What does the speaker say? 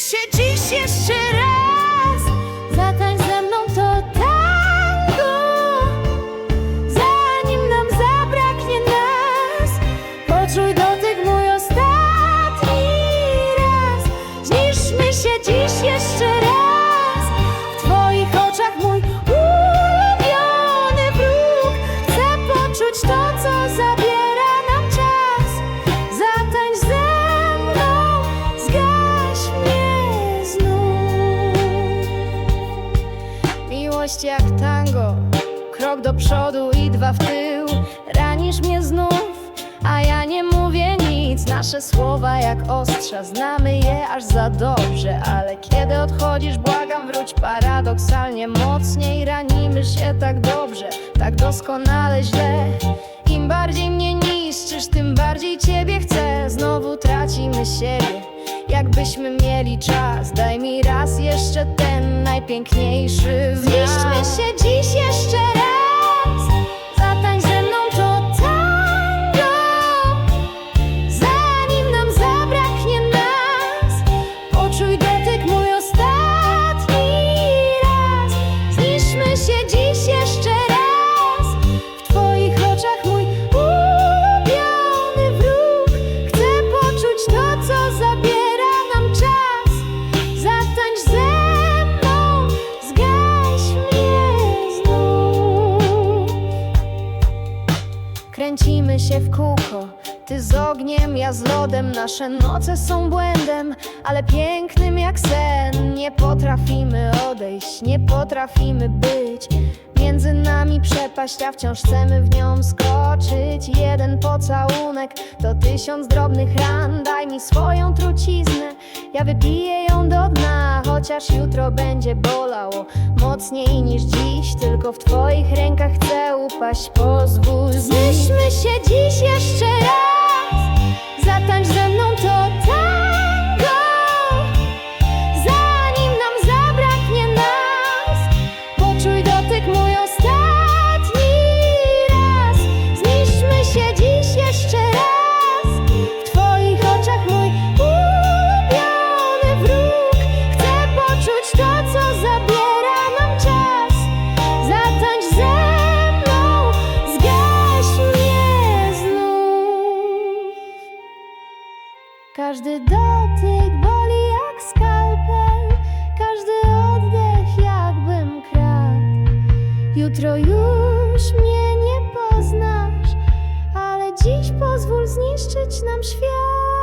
się dziś jeszcze raz Jak tango, krok do przodu i dwa w tył. Ranisz mnie znów, a ja nie mówię nic. Nasze słowa jak ostrza, znamy je aż za dobrze. Ale kiedy odchodzisz, błagam wróć paradoksalnie. Mocniej Ranimy się tak dobrze, tak doskonale źle. Im bardziej mnie niszczysz, tym bardziej ciebie chcę. Znowu tracimy siebie Jakbyśmy mieli czas, daj mi raz jeszcze ten najpiękniejszy. Zniszczmy się dziś jeszcze raz, zatańcz ze mną to tango. Zanim nam zabraknie nas, poczuj dotyk mój ostatni raz. Zniszczmy się dziś się w kółko, ty z ogniem, ja z lodem. Nasze noce są błędem, ale pięknym jak sen. Nie potrafimy odejść, nie potrafimy być. Między nami przepaść, a wciąż chcemy w nią skoczyć. Jeden pocałunek to tysiąc drobnych ran. Daj mi swoją truciznę, ja wypiję ją do dna. Chociaż jutro będzie bolało mocniej niż dziś. Tylko w twoich rękach chcę upaść, pozwól. Zmyślmy się dziś jeszcze raz. Każdy dotyk boli jak skalpel, każdy oddech jakbym kradł. Jutro już mnie nie poznasz, ale dziś pozwól zniszczyć nam świat.